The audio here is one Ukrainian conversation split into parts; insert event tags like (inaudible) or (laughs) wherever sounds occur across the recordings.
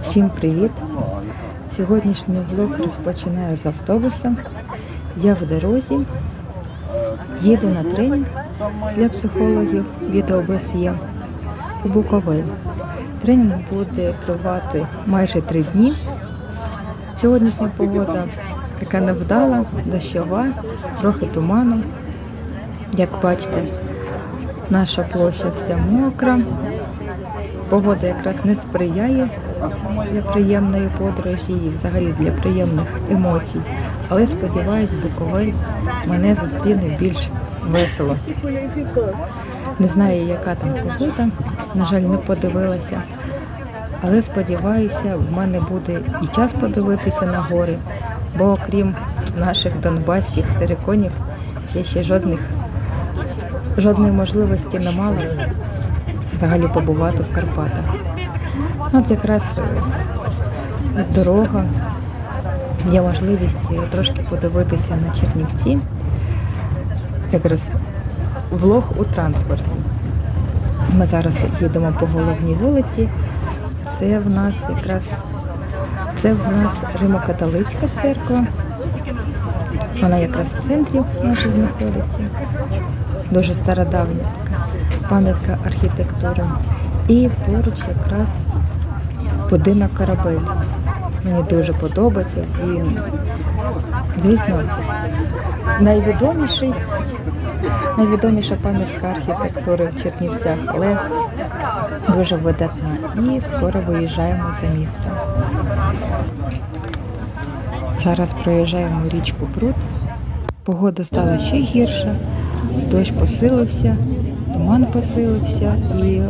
Всім привіт! Сьогоднішній влог розпочинаю з автобуса. Я в дорозі, їду на тренінг для психологів від ОБСЄ у Буковель. Тренінг буде тривати майже три дні. Сьогоднішня погода така невдала, дощова, трохи туману. Як бачите, наша площа вся мокра. Погода якраз не сприяє для приємної подорожі і взагалі для приємних емоцій. Але сподіваюсь, Буковель мене зустріне більш весело. Не знаю, яка там погода, на жаль, не подивилася. Але сподіваюся, в мене буде і час подивитися на гори, бо окрім наших донбаських териконів, я ще жодних, жодної можливості не мала взагалі побувати в Карпатах. От якраз е, дорога, є можливість трошки подивитися на Чернівці. Якраз влог у транспорті. Ми зараз їдемо по головній вулиці. Це в нас якраз це в нас Римо-католицька церква. Вона якраз в центрі наша знаходиться. Дуже стародавня така пам'ятка архітектури. І поруч якраз будинок корабель. Мені дуже подобається. Він, звісно, найвідоміший, найвідоміша пам'ятка архітектури в Чернівцях, але дуже видатна. І скоро виїжджаємо за місто. Зараз проїжджаємо річку Пруд. Погода стала ще гірша, дощ посилився, туман посилився, і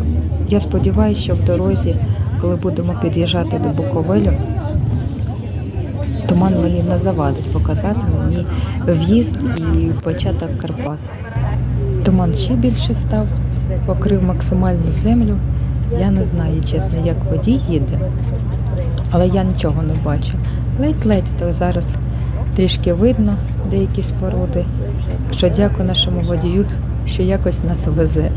я сподіваюся, що в дорозі, коли будемо під'їжджати до Буковелю, туман мені не завадить показати мені в'їзд і початок Карпат. Туман ще більше став, покрив максимальну землю. Я не знаю, чесно, як водій їде, але я нічого не бачу. Ледь-ледь, то зараз трішки видно деякі споруди. Що дякую нашому водію, що якось нас везе.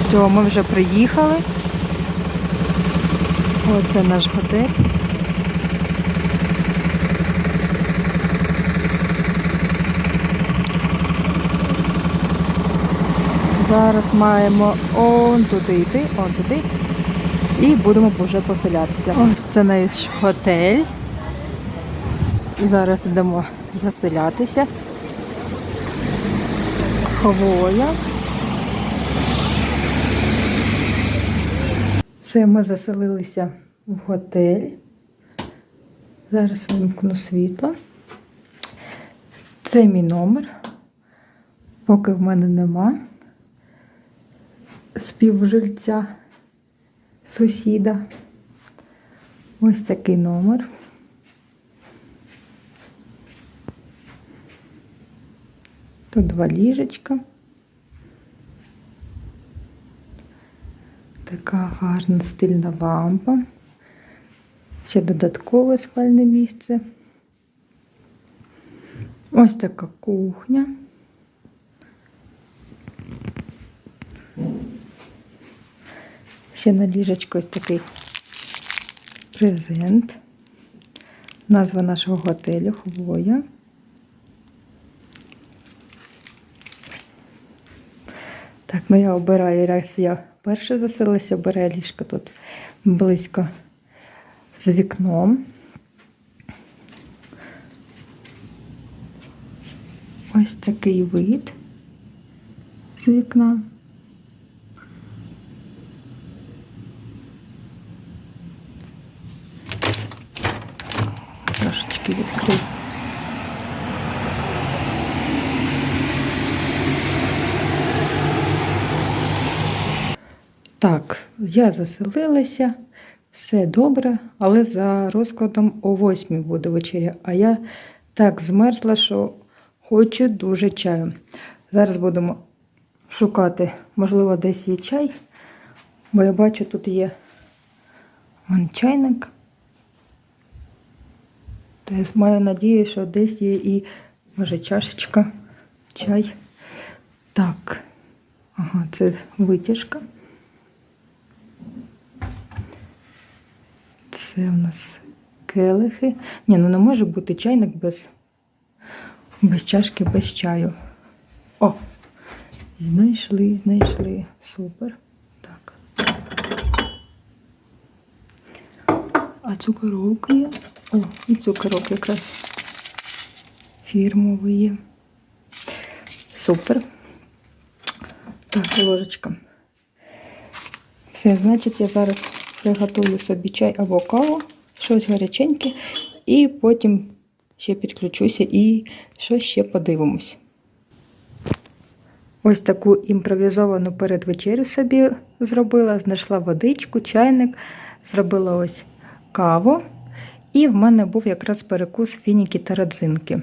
Все, ми вже приїхали. Оце наш готель. Зараз маємо он туди йти, он туди. І будемо вже поселятися. Ось це наш готель. Зараз йдемо заселятися. Хвоя. Все, ми заселилися в готель. Зараз вимкну світло. Це мій номер. Поки в мене нема співжильця сусіда. Ось такий номер. Тут два ліжечка. Така гарна стильна лампа. Ще додаткове спальне місце. Ось така кухня. Ще на ліжечку ось такий презент. Назва нашого готелю Хвоя. Ну я обираю, раз я перше заселилася, обираю ліжко тут близько з вікном. Ось такий вид з вікна. Трошечки відкрию. Так, я заселилася, все добре, але за розкладом о 8 буде вечеря. А я так змерзла, що хочу дуже чаю. Зараз будемо шукати, можливо, десь є чай, бо я бачу, тут є вон чайник. Тобто маю надію, що десь є і може чашечка, чай. Так. Ага, це витяжка. Це у нас келихи. Ні, ну не може бути чайник без, без чашки, без чаю. О! Знайшли, знайшли. Супер. Так. А цукоровка є? О, і цукорок якраз фірмовий є. Супер. Так, ложечка. Все, значить, я зараз приготую собі чай або каву, щось гаряченьке, і потім ще підключуся і що ще подивимось. Ось таку імпровізовану передвечерю собі зробила, знайшла водичку, чайник, зробила ось каву. І в мене був якраз перекус фініки та родзинки.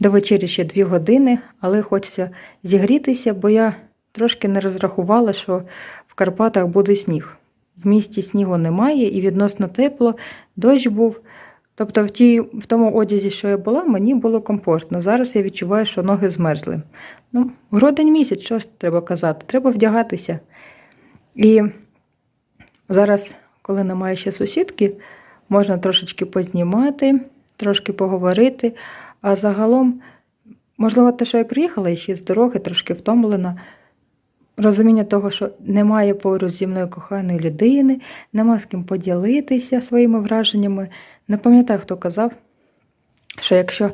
До вечері ще дві години, але хочеться зігрітися, бо я трошки не розрахувала, що в Карпатах буде сніг. В місті снігу немає і відносно тепло, дощ був. Тобто в, тій, в тому одязі, що я була, мені було комфортно. Зараз я відчуваю, що ноги змерзли. Ну, грудень місяць, що ж треба казати? Треба вдягатися. І зараз, коли немає ще сусідки, можна трошечки познімати, трошки поговорити. А загалом, можливо, те, що я приїхала і ще з дороги, трошки втомлена. Розуміння того, що немає поруч зі мною коханої людини, нема з ким поділитися своїми враженнями. Не пам'ятаю, хто казав, що якщо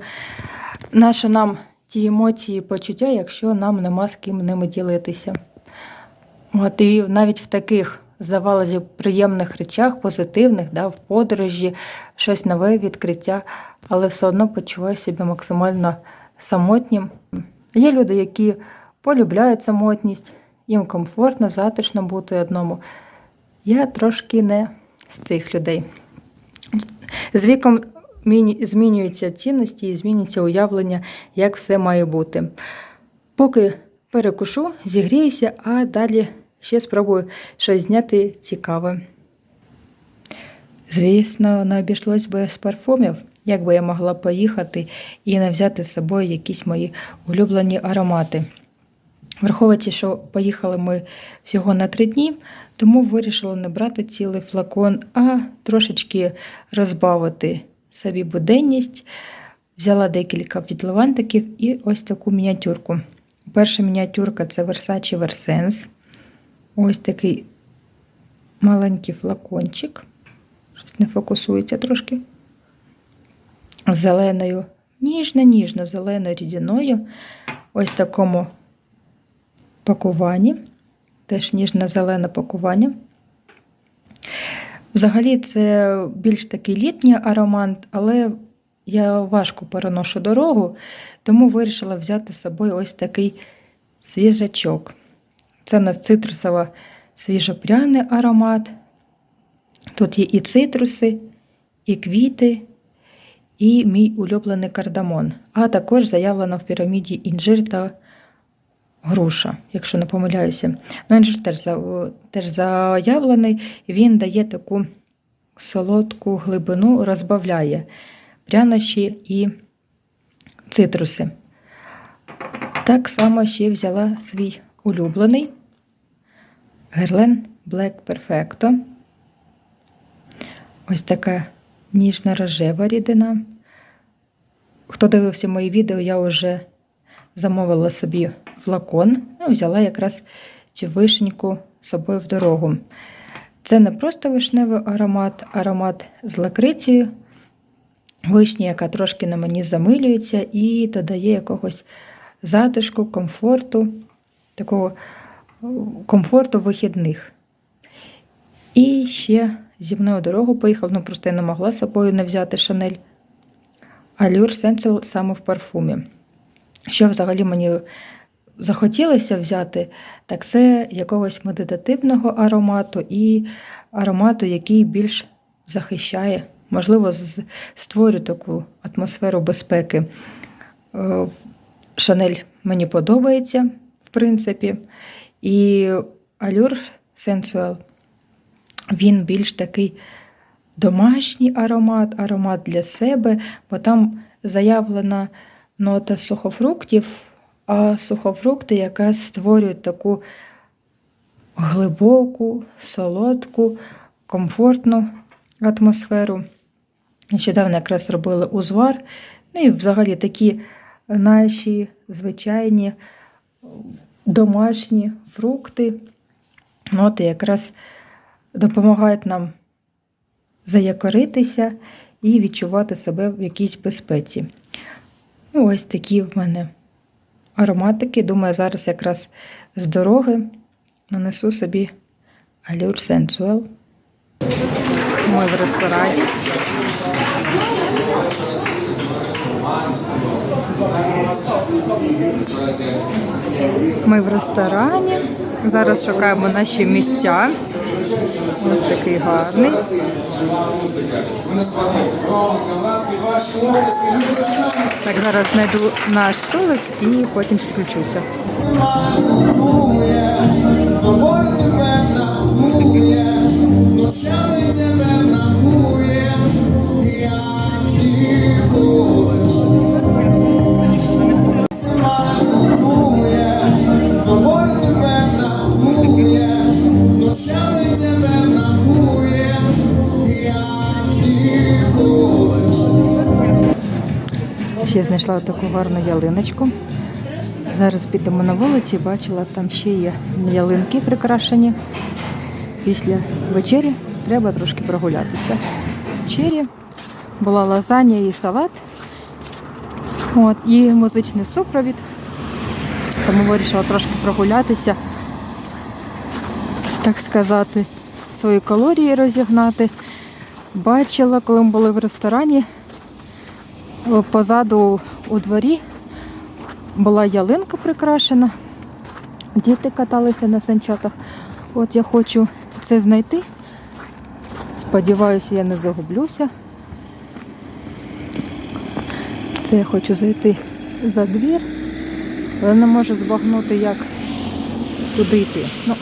наше нам ті емоції, почуття, якщо нам нема з ким ними ділитися. От і навіть в таких, здавалося, приємних речах, позитивних, да, в подорожі, щось нове відкриття, але все одно почуваю себе максимально самотнім. Є люди, які полюбляють самотність, їм комфортно, затишно бути одному. Я трошки не з цих людей. З віком змінюються цінності і змінюється уявлення, як все має бути. Поки перекушу, зігріюся, а далі ще спробую щось зняти цікаве. Звісно, не обійшлось без парфумів, як би я могла поїхати і не взяти з собою якісь мої улюблені аромати. Враховуючи, що поїхали ми всього на три дні, тому вирішила не брати цілий флакон, а трошечки розбавити собі буденність. Взяла декілька підливантиків і ось таку мініатюрку. Перша мініатюрка це Versace Versense. Ось такий маленький флакончик. Щось не фокусується трошки. Зеленою, ніжно-ніжно зеленою рідиною. Ось такому пакуванні. Теж ніжно-зелене пакування. Взагалі, це більш такий літній аромат, але я важко переношу дорогу, тому вирішила взяти з собою ось такий свіжачок. Це у нас цитрусово свіжопряний аромат. Тут є і цитруси, і квіти, і мій улюблений кардамон. А також заявлено в піраміді інжир та груша, якщо не помиляюся. Ну, інжир теж, за- теж заявлений, він дає таку солодку глибину, розбавляє прянощі і цитруси. Так само ще взяла свій улюблений Герлен Black Perfecto. Ось така ніжна рожева рідина. Хто дивився мої відео, я вже замовила собі флакон, ну, взяла якраз цю вишеньку з собою в дорогу. Це не просто вишневий аромат, аромат з лакрицею, вишні, яка трошки на мені замилюється і додає якогось затишку, комфорту, такого комфорту вихідних. І ще зі мною дорогу поїхав, ну просто я не могла з собою не взяти шанель. Allure Sensual саме в парфумі. Що взагалі мені захотілося взяти, так це якогось медитативного аромату і аромату, який більш захищає, можливо, створює таку атмосферу безпеки. Е, Шанель мені подобається, в принципі. І Allure Sensual, він більш такий домашній аромат, аромат для себе, бо там заявлена нота сухофруктів, а сухофрукти якраз створюють таку глибоку, солодку, комфортну атмосферу. Нещодавно якраз робили узвар. Ну і взагалі такі наші звичайні домашні фрукти. Ноти якраз допомагають нам заякоритися і відчувати себе в якійсь безпеці. Ну, ось такі в мене ароматики. Думаю, зараз якраз з дороги нанесу собі Allure Sensual. Ми в ресторані. Ми в ресторані. Зараз шукаємо наші місця. Ось такий гарний. Так, зараз знайду наш столик і потім підключуся. Ще знайшла таку гарну ялиночку. Зараз підемо на вулиці, бачила, там ще є ялинки прикрашені. Після вечері треба трошки прогулятися. Вечері була лазанья і салат. От, і музичний супровід. Тому вирішила трошки прогулятися, так сказати, свої калорії розігнати. Бачила, коли ми були в ресторані, позаду у дворі була ялинка прикрашена. Діти каталися на санчатах. От я хочу це знайти. Сподіваюся, я не загублюся. Це я хочу зайти за двір, але не можу збагнути, як туди йти. Ну,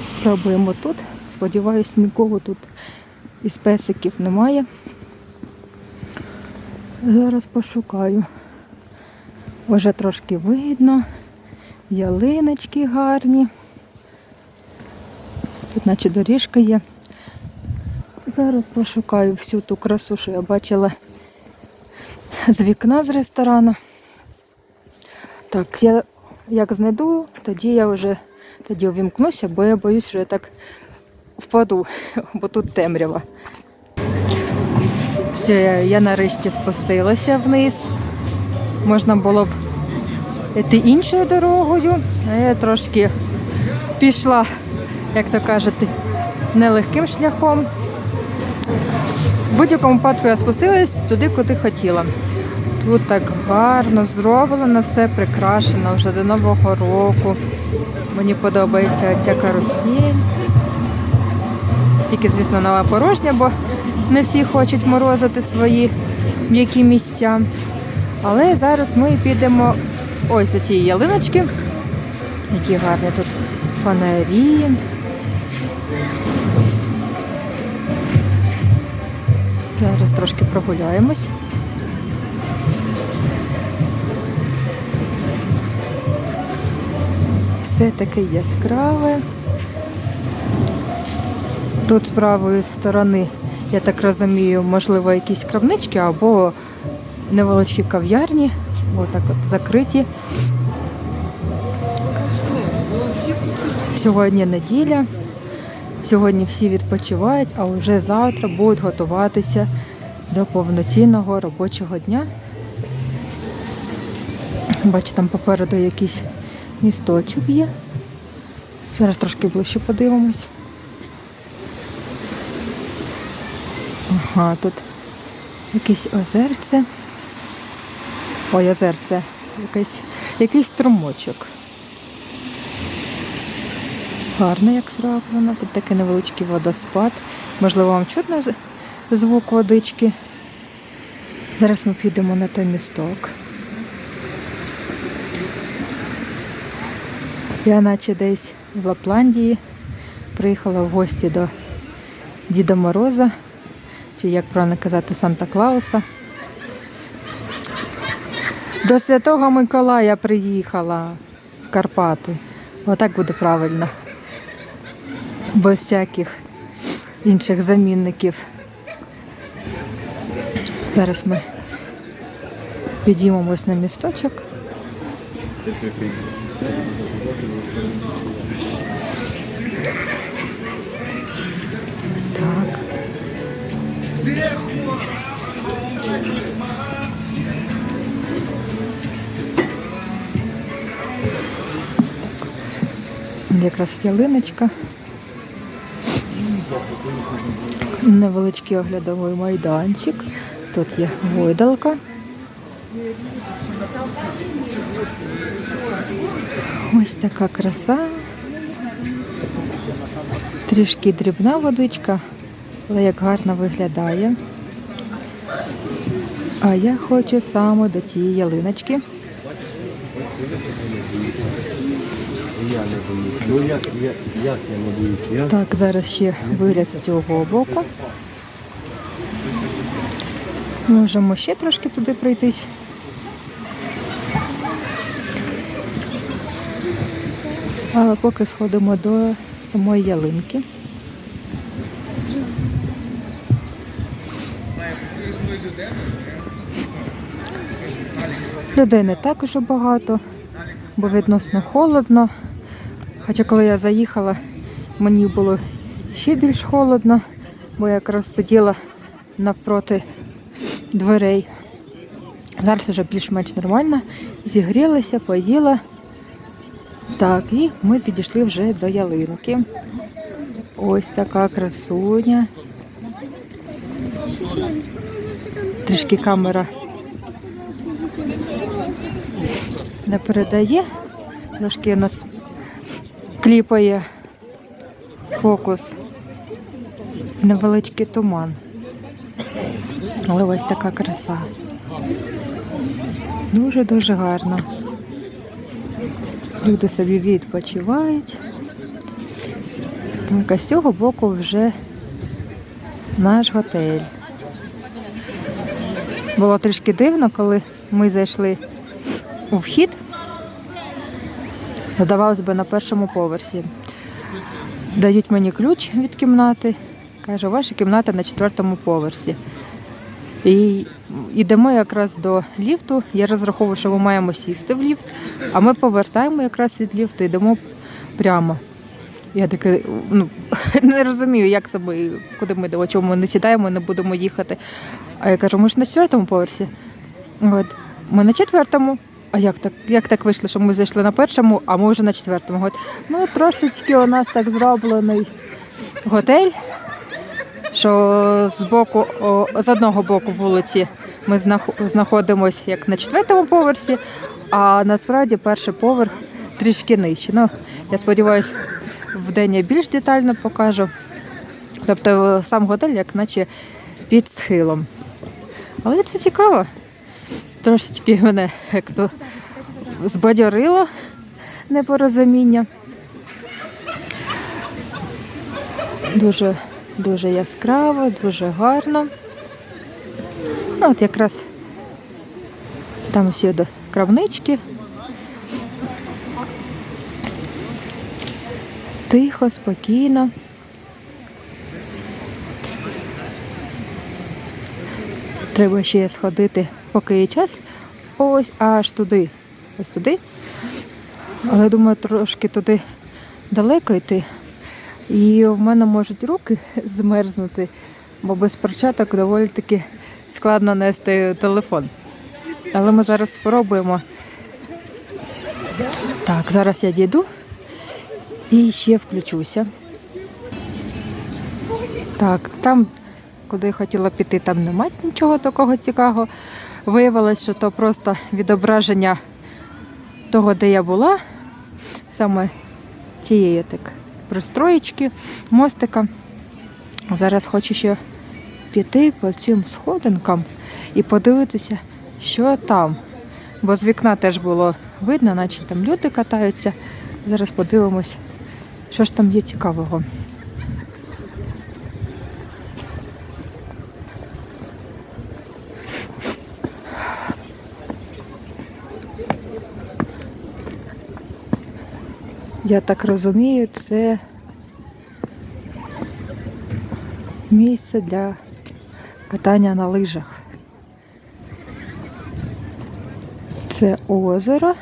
спробуємо тут. Сподіваюсь, нікого тут із песиків немає. Зараз пошукаю. Вже трошки видно. Ялиночки гарні. Тут наче доріжка є. Зараз пошукаю всю ту красу, що я бачила з вікна з ресторану. Так, я як знайду, тоді я вже тоді увімкнуся, бо я боюсь, що я так впаду, бо тут темрява. Все, я, нарешті спустилася вниз. Можна було б йти іншою дорогою, а я трошки пішла, як то кажете, нелегким шляхом. В будь-якому випадку я спустилась туди, куди хотіла. Тут так гарно зроблено, все прикрашено вже до Нового року. Мені подобається ця карусель. Тільки, звісно, нова порожня, бо не всі хочуть морозити свої м'які місця. Але зараз ми підемо ось до цієї ялиночки. Які гарні тут фонарі. Зараз трошки прогуляємось. Все таке яскраве. Тут з правої сторони, я так розумію, можливо, якісь крамнички або невеличкі кав'ярні. Отак от закриті. Сьогодні неділя. Сьогодні всі відпочивають, а вже завтра будуть готуватися до повноцінного робочого дня. Бачу, там попереду якийсь місточок є. Зараз трошки ближче подивимось. Ага, тут якесь озерце. Ой, озерце. Якийсь, якийсь струмочок. Гарно як зроблено. Тут такий невеличкий водоспад. Можливо, вам чутно звук водички. Зараз ми підемо на той місток. Я наче десь в Лапландії приїхала в гості до Діда Мороза чи як правильно казати, Санта Клауса. До Святого Миколая приїхала в Карпати. Отак буде правильно. Без всяких інших замінників. Зараз ми підіймемось на місточок. Якраз ялиночка. Невеличкий оглядовий майданчик. Тут є гойдалка. Ось така краса. Трішки дрібна водичка, але як гарно виглядає. А я хочу саме до тієї ялиночки. Ну Так, зараз ще вигляд з цього боку. Можемо ще трошки туди пройтись. Але поки сходимо до самої ялинки. Людей не так багато, бо відносно холодно. Хоча коли я заїхала, мені було ще більш холодно, бо я якраз сиділа навпроти дверей. Зараз вже більш-менш нормально. Зігрілася, поїла. Так, і ми підійшли вже до ялинки. Ось така красуня. Трішки камера не передає. Трошки нас кліпає фокус. Невеличкий туман. Але ось така краса. Дуже-дуже гарно. Люди собі відпочивають. Так, а з цього боку вже наш готель. Було трішки дивно, коли ми зайшли у вхід. Здавалось би, на першому поверсі. Дають мені ключ від кімнати. Каже, ваша кімната на четвертому поверсі. І йдемо якраз до ліфту. Я розраховую, що ми маємо сісти в ліфт, а ми повертаємо якраз від ліфту, йдемо прямо. Я таке ну, (laughs) не розумію, як це ми, куди ми йдемо, чому ми не сідаємо, не будемо їхати. А я кажу, ми ж на четвертому поверсі. От. Ми на четвертому. А як так? Як так вийшло, що ми зайшли на першому, а ми вже на четвертому? От. Ну, трошечки у нас так зроблений готель, що з боку, о, з одного боку вулиці ми знаходимося як на четвертому поверсі, а насправді перший поверх трішки нижче. Ну, я сподіваюся, в день я більш детально покажу. Тобто сам готель, як наче під схилом. Але це цікаво. Трошечки мене як то збадьорило непорозуміння. Дуже, дуже яскраво, дуже гарно. Ну, от якраз там всі до кравнички. Тихо, спокійно. Треба ще сходити, поки є час. Ось аж туди. Ось туди. Але думаю, трошки туди далеко йти. І в мене можуть руки (laughs) змерзнути, бо без перчаток доволі таки складно нести телефон. Але ми зараз спробуємо. Так, зараз я дійду і ще включуся. Так, там, куди я хотіла піти, там немає нічого такого цікавого. Виявилось, що то просто відображення того, де я була, саме цієї так пристроєчки, мостика. Зараз хочу ще піти по цим сходинкам і подивитися, що там. Бо з вікна теж було видно, наче там люди катаються. Зараз подивимось, що ж там є цікавого. Я так розумію, це місце для катання на лижах. Це озеро.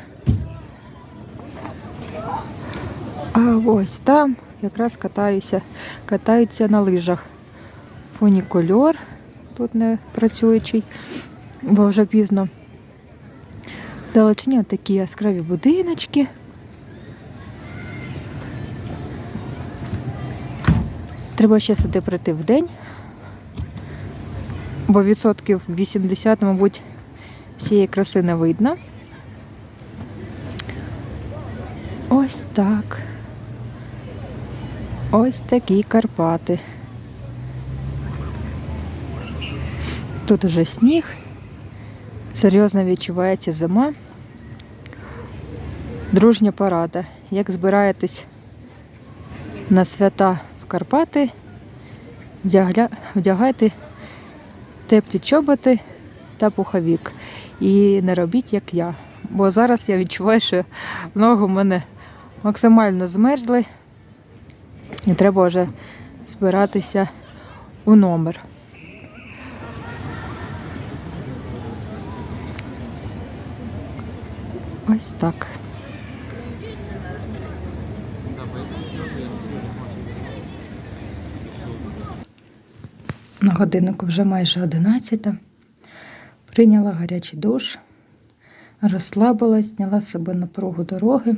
А ось там якраз катаюся, катаються на лижах. Фунікульор тут не працюючий, бо вже пізно. Вдалечині такі яскраві будиночки. Треба ще сюди прийти в день, бо відсотків 80, мабуть, всієї краси не видно. Ось так. Ось такі Карпати. Тут уже сніг. Серйозно відчувається зима. Дружня порада. Як збираєтесь на свята Карпати, вдягайте теплі чоботи та пуховік. І не робіть, як я. Бо зараз я відчуваю, що ноги в мене максимально змерзли. І треба вже збиратися у номер. Ось так. На годиннику вже майже 11. Прийняла гарячий душ, розслабилась, зняла себе напругу дороги.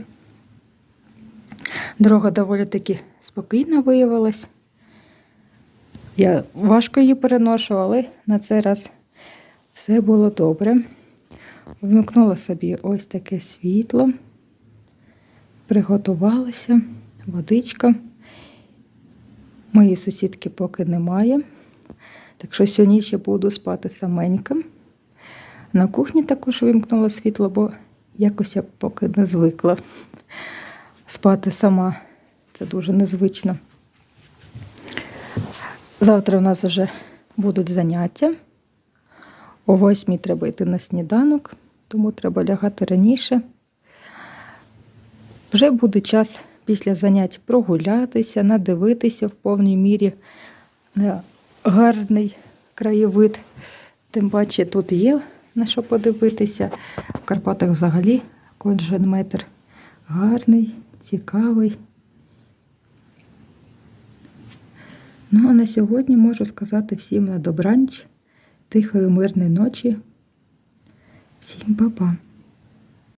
Дорога доволі таки спокійна виявилась. Я важко її переношу, але на цей раз все було добре. Вмикнула собі ось таке світло, приготувалася, водичка. Моєї сусідки поки немає. Так що сьогодні ще буду спати саменька. На кухні також вимкнула світло, бо якось я поки не звикла спати сама. Це дуже незвично. Завтра в нас вже будуть заняття. О восьмій треба йти на сніданок, тому треба лягати раніше. Вже буде час після занять прогулятися, надивитися в повній мірі гарний краєвид. Тим паче тут є на що подивитися. В Карпатах взагалі кожен метр гарний, цікавий. Ну а на сьогодні можу сказати всім на добраніч, тихої мирної ночі. Всім па-па.